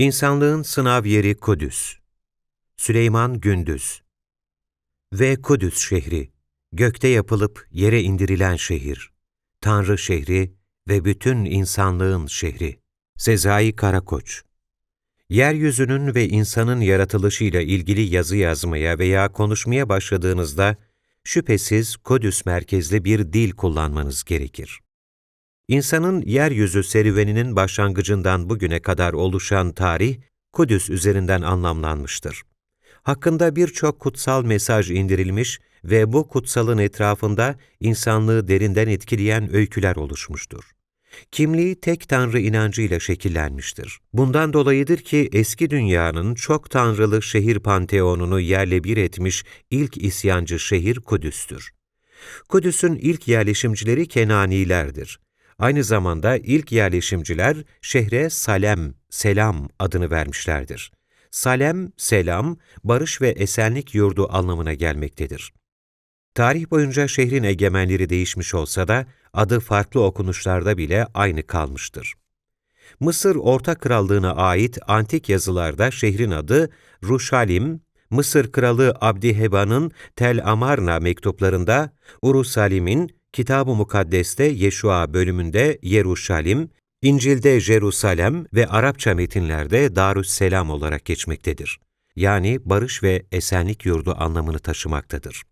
İnsanlığın sınav yeri Kudüs. Süleyman Gündüz Ve Kudüs şehri, gökte yapılıp yere indirilen şehir. Tanrı şehri ve bütün insanlığın şehri. Sezai Karakoç Yeryüzünün ve insanın yaratılışıyla ilgili yazı yazmaya veya konuşmaya başladığınızda, şüphesiz Kudüs merkezli bir dil kullanmanız gerekir. İnsanın yeryüzü serüveninin başlangıcından bugüne kadar oluşan tarih, Kudüs üzerinden anlamlanmıştır. Hakkında birçok kutsal mesaj indirilmiş ve bu kutsalın etrafında insanlığı derinden etkileyen öyküler oluşmuştur. Kimliği tek tanrı inancıyla şekillenmiştir. Bundan dolayıdır ki eski dünyanın çok tanrılı şehir panteonunu yerle bir etmiş ilk isyancı şehir Kudüs'tür. Kudüs'ün ilk yerleşimcileri Kenanilerdir. Aynı zamanda ilk yerleşimciler şehre Salem, Selam adını vermişlerdir. Salem, selam, barış ve esenlik yurdu anlamına gelmektedir. Tarih boyunca şehrin egemenleri değişmiş olsa da adı farklı okunuşlarda bile aynı kalmıştır. Mısır Orta Krallığı'na ait antik yazılarda şehrin adı Ruşalim, Mısır Kralı Abdiheba'nın Tel Amarna mektuplarında Urusalim'in Kitab-ı Mukaddes'te Yeşua bölümünde Yeruşalim, İncil'de Jerusalem ve Arapça metinlerde Darüsselam olarak geçmektedir. Yani barış ve esenlik yurdu anlamını taşımaktadır.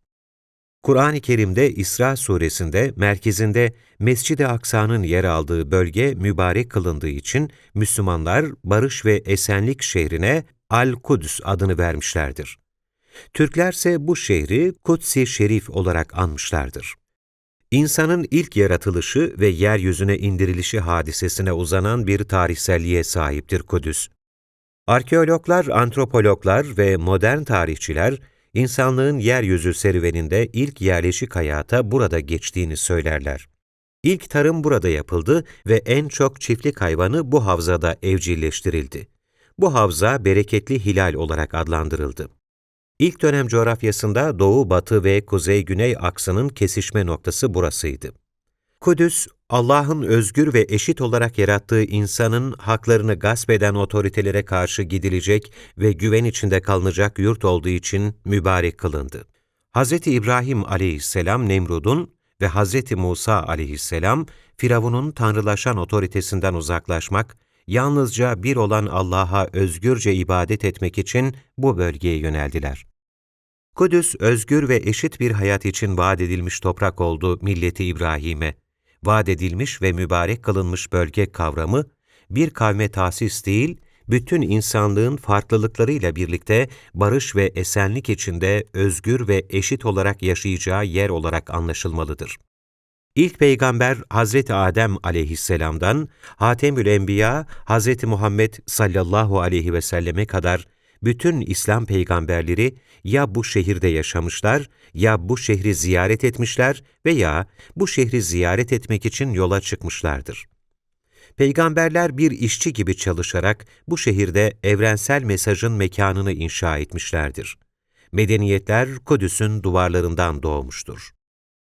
Kur'an-ı Kerim'de İsra suresinde merkezinde Mescid-i Aksa'nın yer aldığı bölge mübarek kılındığı için Müslümanlar barış ve esenlik şehrine Al-Kudüs adını vermişlerdir. Türkler ise bu şehri Kudsi Şerif olarak anmışlardır. İnsanın ilk yaratılışı ve yeryüzüne indirilişi hadisesine uzanan bir tarihselliğe sahiptir Kudüs. Arkeologlar, antropologlar ve modern tarihçiler, insanlığın yeryüzü serüveninde ilk yerleşik hayata burada geçtiğini söylerler. İlk tarım burada yapıldı ve en çok çiftlik hayvanı bu havzada evcilleştirildi. Bu havza bereketli hilal olarak adlandırıldı. İlk dönem coğrafyasında doğu, batı ve kuzey-güney aksının kesişme noktası burasıydı. Kudüs, Allah'ın özgür ve eşit olarak yarattığı insanın haklarını gasp eden otoritelere karşı gidilecek ve güven içinde kalınacak yurt olduğu için mübarek kılındı. Hz. İbrahim aleyhisselam Nemrud'un ve Hz. Musa aleyhisselam Firavun'un tanrılaşan otoritesinden uzaklaşmak, yalnızca bir olan Allah'a özgürce ibadet etmek için bu bölgeye yöneldiler. Kudüs, özgür ve eşit bir hayat için vaat edilmiş toprak oldu milleti İbrahim'e. Vaat edilmiş ve mübarek kılınmış bölge kavramı, bir kavme tahsis değil, bütün insanlığın farklılıklarıyla birlikte barış ve esenlik içinde özgür ve eşit olarak yaşayacağı yer olarak anlaşılmalıdır. İlk peygamber Hazreti Adem aleyhisselamdan Hatemül Enbiya Hazreti Muhammed sallallahu aleyhi ve selleme kadar bütün İslam peygamberleri ya bu şehirde yaşamışlar, ya bu şehri ziyaret etmişler veya bu şehri ziyaret etmek için yola çıkmışlardır. Peygamberler bir işçi gibi çalışarak bu şehirde evrensel mesajın mekanını inşa etmişlerdir. Medeniyetler Kudüs'ün duvarlarından doğmuştur.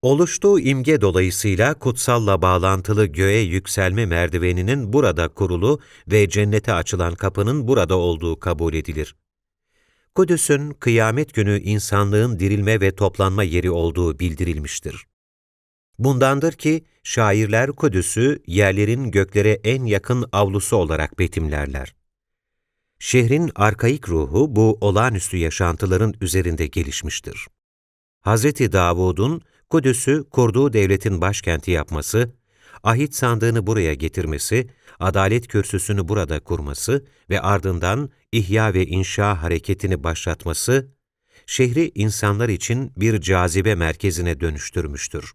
Oluştuğu imge dolayısıyla kutsalla bağlantılı göğe yükselme merdiveninin burada kurulu ve cennete açılan kapının burada olduğu kabul edilir. Kudüs'ün kıyamet günü insanlığın dirilme ve toplanma yeri olduğu bildirilmiştir. Bundandır ki şairler Kudüs'ü yerlerin göklere en yakın avlusu olarak betimlerler. Şehrin arkaik ruhu bu olağanüstü yaşantıların üzerinde gelişmiştir. Hz. Davud'un Kudüs'ü kurduğu devletin başkenti yapması, ahit sandığını buraya getirmesi, adalet kürsüsünü burada kurması ve ardından ihya ve inşa hareketini başlatması, şehri insanlar için bir cazibe merkezine dönüştürmüştür.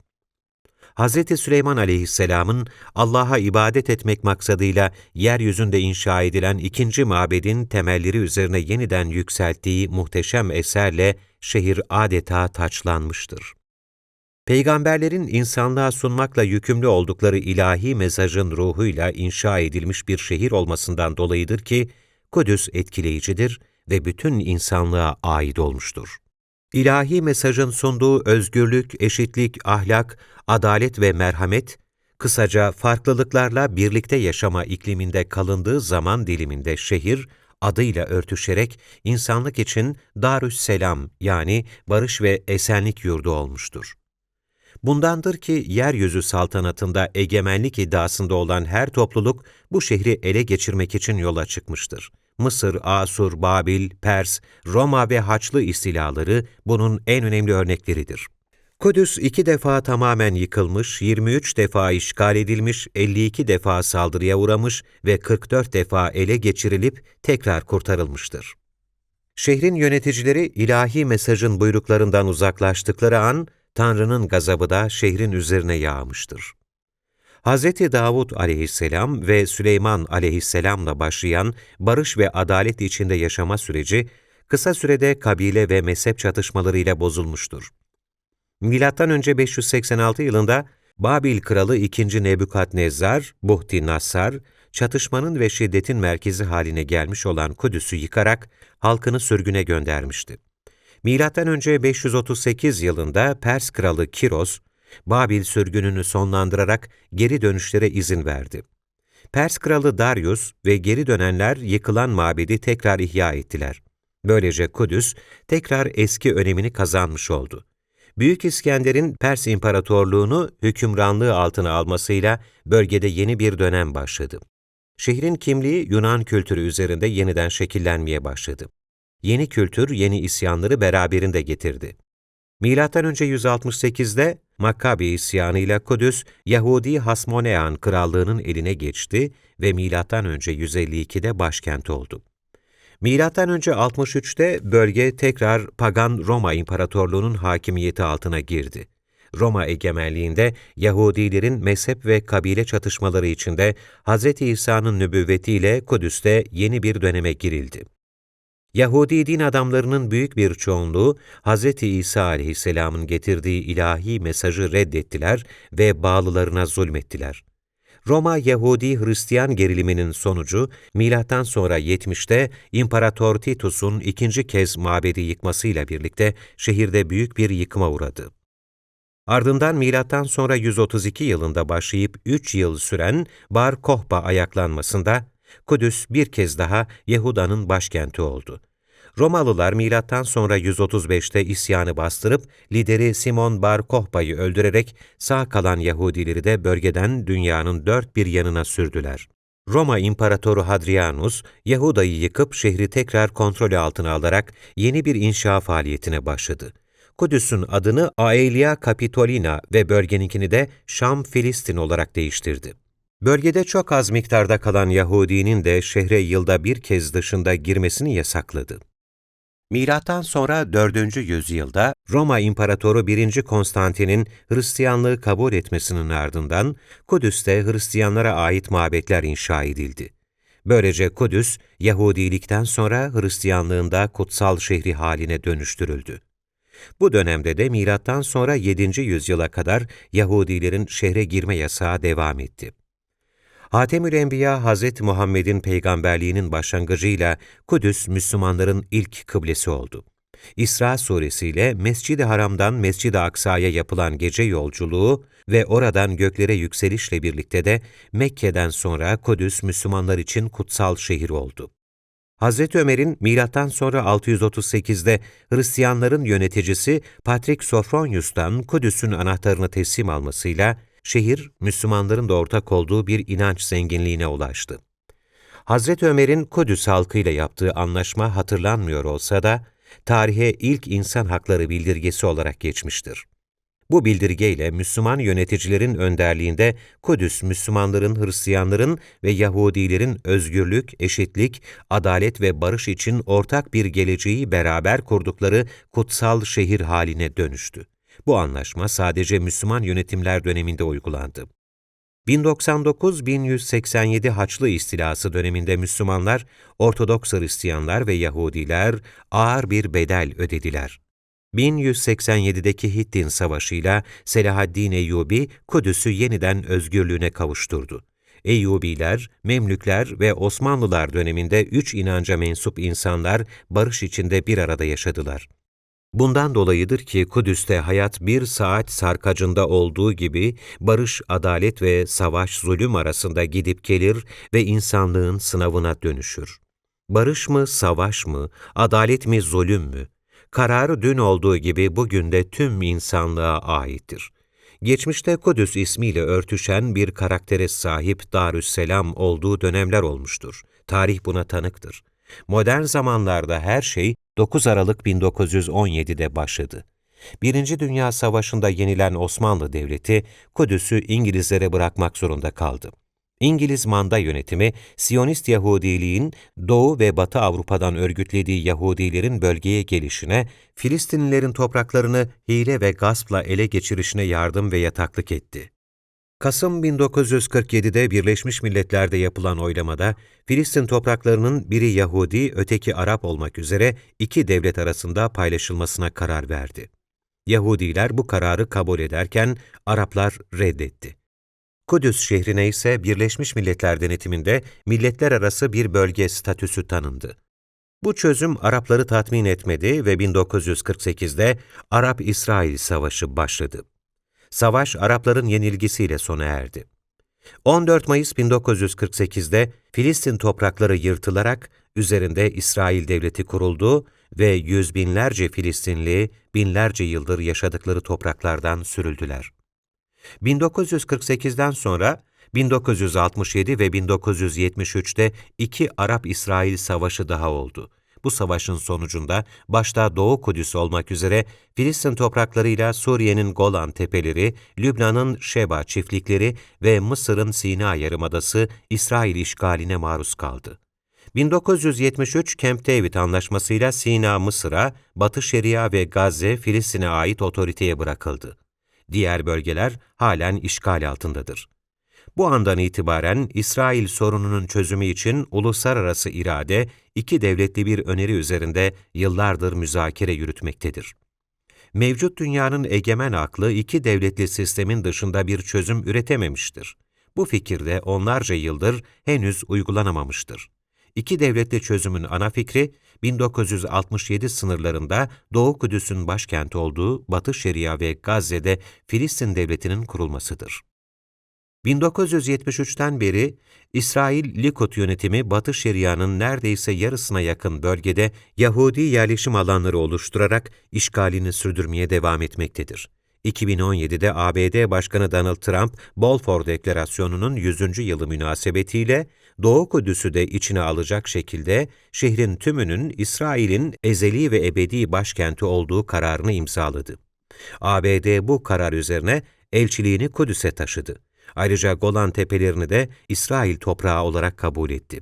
Hz. Süleyman aleyhisselamın Allah'a ibadet etmek maksadıyla yeryüzünde inşa edilen ikinci mabedin temelleri üzerine yeniden yükselttiği muhteşem eserle şehir adeta taçlanmıştır. Peygamberlerin insanlığa sunmakla yükümlü oldukları ilahi mesajın ruhuyla inşa edilmiş bir şehir olmasından dolayıdır ki, Kudüs etkileyicidir ve bütün insanlığa ait olmuştur. İlahi mesajın sunduğu özgürlük, eşitlik, ahlak, adalet ve merhamet, Kısaca farklılıklarla birlikte yaşama ikliminde kalındığı zaman diliminde şehir, adıyla örtüşerek insanlık için Darüsselam yani barış ve esenlik yurdu olmuştur. Bundandır ki yeryüzü saltanatında egemenlik iddiasında olan her topluluk bu şehri ele geçirmek için yola çıkmıştır. Mısır, Asur, Babil, Pers, Roma ve Haçlı istilaları bunun en önemli örnekleridir. Kudüs iki defa tamamen yıkılmış, 23 defa işgal edilmiş, 52 defa saldırıya uğramış ve 44 defa ele geçirilip tekrar kurtarılmıştır. Şehrin yöneticileri ilahi mesajın buyruklarından uzaklaştıkları an, Tanrı'nın gazabı da şehrin üzerine yağmıştır. Hz. Davud aleyhisselam ve Süleyman aleyhisselamla başlayan barış ve adalet içinde yaşama süreci, kısa sürede kabile ve mezhep çatışmalarıyla bozulmuştur. Önce 586 yılında Babil kralı 2. Nebukadnezzar, Buhti Nassar, çatışmanın ve şiddetin merkezi haline gelmiş olan Kudüs'ü yıkarak halkını sürgüne göndermişti. Önce 538 yılında Pers kralı Kiros, Babil sürgününü sonlandırarak geri dönüşlere izin verdi. Pers kralı Darius ve geri dönenler yıkılan mabedi tekrar ihya ettiler. Böylece Kudüs tekrar eski önemini kazanmış oldu. Büyük İskender'in Pers İmparatorluğunu hükümranlığı altına almasıyla bölgede yeni bir dönem başladı. Şehrin kimliği Yunan kültürü üzerinde yeniden şekillenmeye başladı. Yeni kültür yeni isyanları beraberinde getirdi. Önce 168'de Makkabi isyanıyla Kudüs, Yahudi Hasmonean krallığının eline geçti ve önce 152'de başkent oldu. Önce 63'te bölge tekrar pagan Roma İmparatorluğu'nun hakimiyeti altına girdi. Roma egemenliğinde Yahudilerin mezhep ve kabile çatışmaları içinde Hz. İsa'nın nübüvvetiyle Kudüs'te yeni bir döneme girildi. Yahudi din adamlarının büyük bir çoğunluğu Hz. İsa aleyhisselamın getirdiği ilahi mesajı reddettiler ve bağlılarına zulmettiler. Roma Yahudi-Hristiyan geriliminin sonucu milattan sonra 70'te İmparator Titus'un ikinci kez mabedi yıkmasıyla birlikte şehirde büyük bir yıkıma uğradı. Ardından milattan sonra 132 yılında başlayıp 3 yıl süren Bar Kohba ayaklanmasında Kudüs bir kez daha Yahuda'nın başkenti oldu. Romalılar milattan sonra 135'te isyanı bastırıp lideri Simon Bar Kohba'yı öldürerek sağ kalan Yahudileri de bölgeden dünyanın dört bir yanına sürdüler. Roma İmparatoru Hadrianus, Yahuda'yı yıkıp şehri tekrar kontrol altına alarak yeni bir inşa faaliyetine başladı. Kudüs'ün adını Aelia Capitolina ve bölgeninkini de Şam Filistin olarak değiştirdi. Bölgede çok az miktarda kalan Yahudinin de şehre yılda bir kez dışında girmesini yasakladı. Milattan sonra 4. yüzyılda Roma İmparatoru 1. Konstantin'in Hristiyanlığı kabul etmesinin ardından Kudüs'te Hristiyanlara ait mabetler inşa edildi. Böylece Kudüs, Yahudilikten sonra Hristiyanlığında kutsal şehri haline dönüştürüldü. Bu dönemde de milattan sonra 7. yüzyıla kadar Yahudilerin şehre girme yasağı devam etti. Hatemül Enbiya Hz. Muhammed'in peygamberliğinin başlangıcıyla Kudüs Müslümanların ilk kıblesi oldu. İsra suresiyle Mescid-i Haram'dan Mescid-i Aksa'ya yapılan gece yolculuğu ve oradan göklere yükselişle birlikte de Mekke'den sonra Kudüs Müslümanlar için kutsal şehir oldu. Hazreti Ömer'in milattan sonra 638'de Hristiyanların yöneticisi Patrik Sofronius'tan Kudüs'ün anahtarını teslim almasıyla şehir Müslümanların da ortak olduğu bir inanç zenginliğine ulaştı. Hazreti Ömer'in Kudüs halkıyla yaptığı anlaşma hatırlanmıyor olsa da tarihe ilk insan hakları bildirgesi olarak geçmiştir. Bu bildirgeyle Müslüman yöneticilerin önderliğinde Kudüs Müslümanların, Hristiyanların ve Yahudilerin özgürlük, eşitlik, adalet ve barış için ortak bir geleceği beraber kurdukları kutsal şehir haline dönüştü. Bu anlaşma sadece Müslüman yönetimler döneminde uygulandı. 1099-1187 Haçlı istilası döneminde Müslümanlar, Ortodoks Hristiyanlar ve Yahudiler ağır bir bedel ödediler. 1187'deki Hittin Savaşı'yla Selahaddin Eyyubi, Kudüs'ü yeniden özgürlüğüne kavuşturdu. Eyyubiler, Memlükler ve Osmanlılar döneminde üç inanca mensup insanlar barış içinde bir arada yaşadılar. Bundan dolayıdır ki Kudüs'te hayat bir saat sarkacında olduğu gibi barış, adalet ve savaş, zulüm arasında gidip gelir ve insanlığın sınavına dönüşür. Barış mı, savaş mı, adalet mi, zulüm mü? Kararı dün olduğu gibi bugün de tüm insanlığa aittir. Geçmişte Kudüs ismiyle örtüşen bir karaktere sahip Darüsselam olduğu dönemler olmuştur. Tarih buna tanıktır. Modern zamanlarda her şey 9 Aralık 1917'de başladı. Birinci Dünya Savaşı'nda yenilen Osmanlı Devleti, Kudüs'ü İngilizlere bırakmak zorunda kaldı. İngiliz manda yönetimi, Siyonist Yahudiliğin Doğu ve Batı Avrupa'dan örgütlediği Yahudilerin bölgeye gelişine, Filistinlilerin topraklarını hile ve gaspla ele geçirişine yardım ve yataklık etti. Kasım 1947'de Birleşmiş Milletler'de yapılan oylamada, Filistin topraklarının biri Yahudi, öteki Arap olmak üzere iki devlet arasında paylaşılmasına karar verdi. Yahudiler bu kararı kabul ederken Araplar reddetti. Kudüs şehrine ise Birleşmiş Milletler denetiminde milletler arası bir bölge statüsü tanındı. Bu çözüm Arapları tatmin etmedi ve 1948'de Arap-İsrail Savaşı başladı. Savaş Arapların yenilgisiyle sona erdi. 14 Mayıs 1948'de Filistin toprakları yırtılarak üzerinde İsrail devleti kuruldu ve yüz binlerce Filistinli binlerce yıldır yaşadıkları topraklardan sürüldüler. 1948'den sonra 1967 ve 1973'te iki Arap-İsrail savaşı daha oldu. Bu savaşın sonucunda başta Doğu Kudüs olmak üzere Filistin topraklarıyla Suriye'nin Golan Tepeleri, Lübnan'ın Şeba çiftlikleri ve Mısır'ın Sina Yarımadası İsrail işgaline maruz kaldı. 1973 Camp David Anlaşması'yla Sina Mısır'a, Batı Şeria ve Gazze Filistin'e ait otoriteye bırakıldı. Diğer bölgeler halen işgal altındadır. Bu andan itibaren İsrail sorununun çözümü için uluslararası irade, iki devletli bir öneri üzerinde yıllardır müzakere yürütmektedir. Mevcut dünyanın egemen aklı iki devletli sistemin dışında bir çözüm üretememiştir. Bu fikir de onlarca yıldır henüz uygulanamamıştır. İki devletli çözümün ana fikri, 1967 sınırlarında Doğu Kudüs'ün başkenti olduğu Batı Şeria ve Gazze'de Filistin Devleti'nin kurulmasıdır. 1973'ten beri İsrail Likud yönetimi Batı Şeria'nın neredeyse yarısına yakın bölgede Yahudi yerleşim alanları oluşturarak işgalini sürdürmeye devam etmektedir. 2017'de ABD Başkanı Donald Trump, Balfour Deklarasyonu'nun 100. yılı münasebetiyle Doğu Kudüs'ü de içine alacak şekilde şehrin tümünün İsrail'in ezeli ve ebedi başkenti olduğu kararını imzaladı. ABD bu karar üzerine elçiliğini Kudüs'e taşıdı. Ayrıca Golan Tepelerini de İsrail toprağı olarak kabul etti.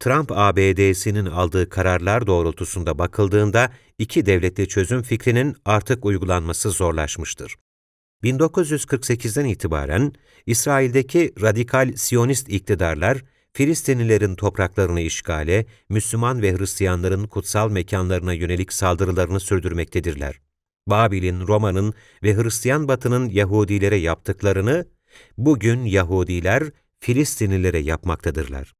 Trump ABD'sinin aldığı kararlar doğrultusunda bakıldığında iki devletli çözüm fikrinin artık uygulanması zorlaşmıştır. 1948'den itibaren İsrail'deki radikal Siyonist iktidarlar Filistinlilerin topraklarını işgale, Müslüman ve Hristiyanların kutsal mekanlarına yönelik saldırılarını sürdürmektedirler. Babil'in, Roma'nın ve Hristiyan Batı'nın Yahudilere yaptıklarını bugün Yahudiler Filistinlilere yapmaktadırlar.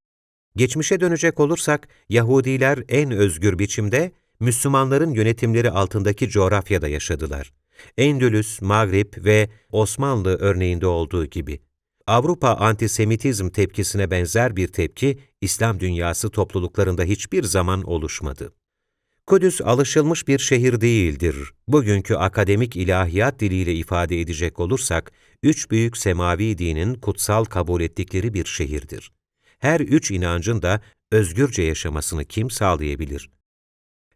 Geçmişe dönecek olursak, Yahudiler en özgür biçimde Müslümanların yönetimleri altındaki coğrafyada yaşadılar. Endülüs, Mağrip ve Osmanlı örneğinde olduğu gibi. Avrupa antisemitizm tepkisine benzer bir tepki İslam dünyası topluluklarında hiçbir zaman oluşmadı. Kudüs alışılmış bir şehir değildir. Bugünkü akademik ilahiyat diliyle ifade edecek olursak, üç büyük semavi dinin kutsal kabul ettikleri bir şehirdir. Her üç inancın da özgürce yaşamasını kim sağlayabilir?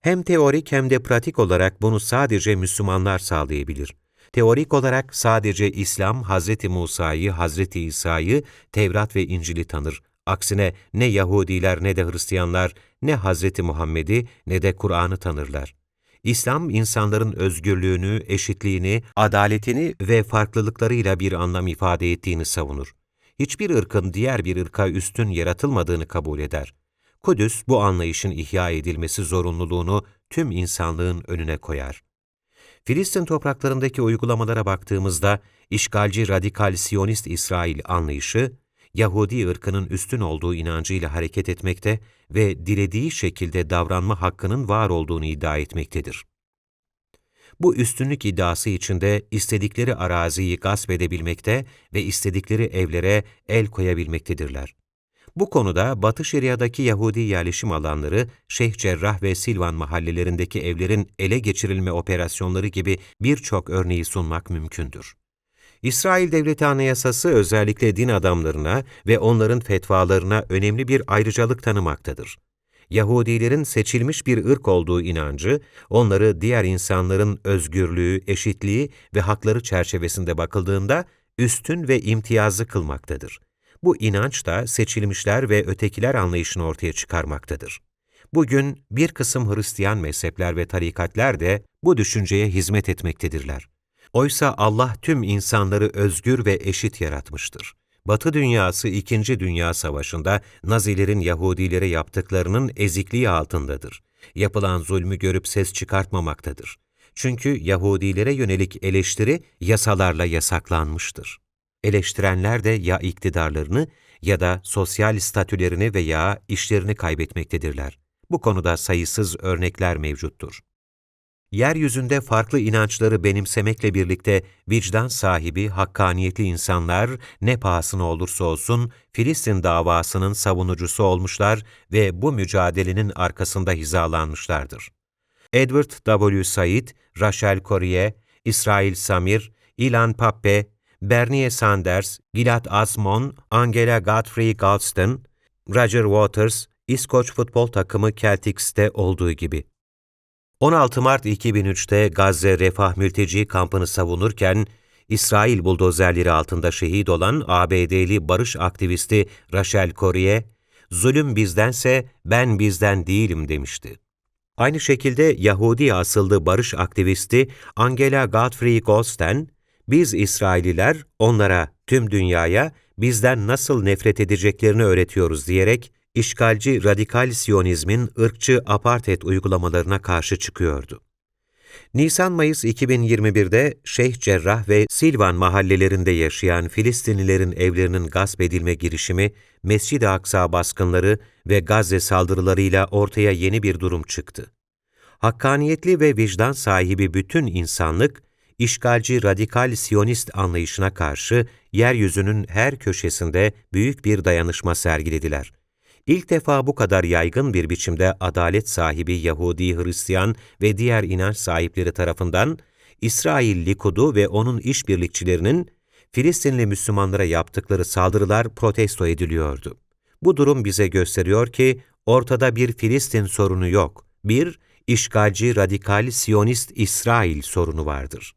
Hem teorik hem de pratik olarak bunu sadece Müslümanlar sağlayabilir. Teorik olarak sadece İslam, Hz. Musa'yı, Hz. İsa'yı, Tevrat ve İncil'i tanır. Aksine ne Yahudiler ne de Hristiyanlar ne Hz. Muhammed'i ne de Kur'an'ı tanırlar. İslam, insanların özgürlüğünü, eşitliğini, adaletini ve farklılıklarıyla bir anlam ifade ettiğini savunur. Hiçbir ırkın diğer bir ırka üstün yaratılmadığını kabul eder. Kudüs, bu anlayışın ihya edilmesi zorunluluğunu tüm insanlığın önüne koyar. Filistin topraklarındaki uygulamalara baktığımızda, işgalci radikal Siyonist İsrail anlayışı, Yahudi ırkının üstün olduğu inancıyla hareket etmekte ve dilediği şekilde davranma hakkının var olduğunu iddia etmektedir. Bu üstünlük iddiası içinde istedikleri araziyi gasp edebilmekte ve istedikleri evlere el koyabilmektedirler. Bu konuda Batı Şeria'daki Yahudi yerleşim alanları, Şeyh Cerrah ve Silvan mahallelerindeki evlerin ele geçirilme operasyonları gibi birçok örneği sunmak mümkündür. İsrail Devleti Anayasası özellikle din adamlarına ve onların fetvalarına önemli bir ayrıcalık tanımaktadır. Yahudilerin seçilmiş bir ırk olduğu inancı, onları diğer insanların özgürlüğü, eşitliği ve hakları çerçevesinde bakıldığında üstün ve imtiyazlı kılmaktadır. Bu inanç da seçilmişler ve ötekiler anlayışını ortaya çıkarmaktadır. Bugün bir kısım Hristiyan mezhepler ve tarikatler de bu düşünceye hizmet etmektedirler. Oysa Allah tüm insanları özgür ve eşit yaratmıştır. Batı dünyası İkinci Dünya Savaşı'nda Nazilerin Yahudilere yaptıklarının ezikliği altındadır. Yapılan zulmü görüp ses çıkartmamaktadır. Çünkü Yahudilere yönelik eleştiri yasalarla yasaklanmıştır. Eleştirenler de ya iktidarlarını ya da sosyal statülerini veya işlerini kaybetmektedirler. Bu konuda sayısız örnekler mevcuttur. Yeryüzünde farklı inançları benimsemekle birlikte vicdan sahibi, hakkaniyetli insanlar ne pahasına olursa olsun Filistin davasının savunucusu olmuşlar ve bu mücadelenin arkasında hizalanmışlardır. Edward W. Said, Rachel Corrie, İsrail Samir, Ilan Pappe, Bernie Sanders, Gilad Asmon, Angela Godfrey Galston, Roger Waters, İskoç futbol takımı Celtics'te olduğu gibi. 16 Mart 2003'te Gazze Refah Mülteci kampını savunurken, İsrail buldozerleri altında şehit olan ABD'li barış aktivisti Rachel Corrie, zulüm bizdense ben bizden değilim demişti. Aynı şekilde Yahudi asıllı barış aktivisti Angela Godfrey Goldstein, biz İsraililer onlara, tüm dünyaya bizden nasıl nefret edeceklerini öğretiyoruz diyerek, işgalci radikal Siyonizmin ırkçı apartheid uygulamalarına karşı çıkıyordu. Nisan-Mayıs 2021'de Şeyh Cerrah ve Silvan mahallelerinde yaşayan Filistinlilerin evlerinin gasp edilme girişimi, Mescid-i Aksa baskınları ve Gazze saldırılarıyla ortaya yeni bir durum çıktı. Hakkaniyetli ve vicdan sahibi bütün insanlık, işgalci radikal Siyonist anlayışına karşı yeryüzünün her köşesinde büyük bir dayanışma sergilediler. İlk defa bu kadar yaygın bir biçimde adalet sahibi Yahudi, Hristiyan ve diğer inanç sahipleri tarafından İsrail Likudu ve onun işbirlikçilerinin Filistinli Müslümanlara yaptıkları saldırılar protesto ediliyordu. Bu durum bize gösteriyor ki ortada bir Filistin sorunu yok, bir işgalci radikal Siyonist İsrail sorunu vardır.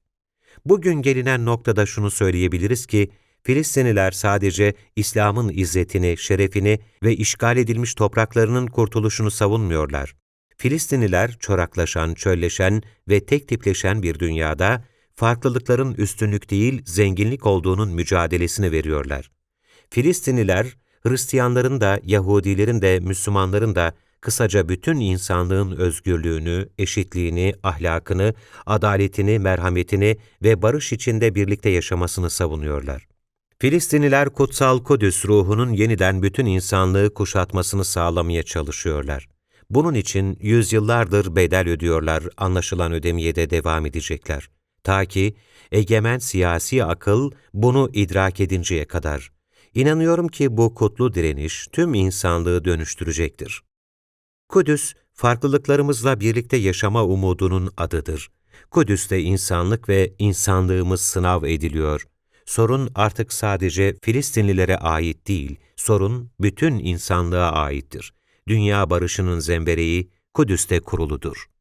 Bugün gelinen noktada şunu söyleyebiliriz ki, Filistinliler sadece İslam'ın izzetini, şerefini ve işgal edilmiş topraklarının kurtuluşunu savunmuyorlar. Filistinliler çoraklaşan, çölleşen ve tek tipleşen bir dünyada, farklılıkların üstünlük değil, zenginlik olduğunun mücadelesini veriyorlar. Filistinliler, Hristiyanların da, Yahudilerin de, Müslümanların da kısaca bütün insanlığın özgürlüğünü, eşitliğini, ahlakını, adaletini, merhametini ve barış içinde birlikte yaşamasını savunuyorlar. Filistinliler kutsal Kudüs ruhunun yeniden bütün insanlığı kuşatmasını sağlamaya çalışıyorlar. Bunun için yüzyıllardır bedel ödüyorlar, anlaşılan ödemeye de devam edecekler. Ta ki egemen siyasi akıl bunu idrak edinceye kadar. İnanıyorum ki bu kutlu direniş tüm insanlığı dönüştürecektir. Kudüs, farklılıklarımızla birlikte yaşama umudunun adıdır. Kudüs'te insanlık ve insanlığımız sınav ediliyor. Sorun artık sadece Filistinlilere ait değil, sorun bütün insanlığa aittir. Dünya barışının zembereği Kudüs'te kuruludur.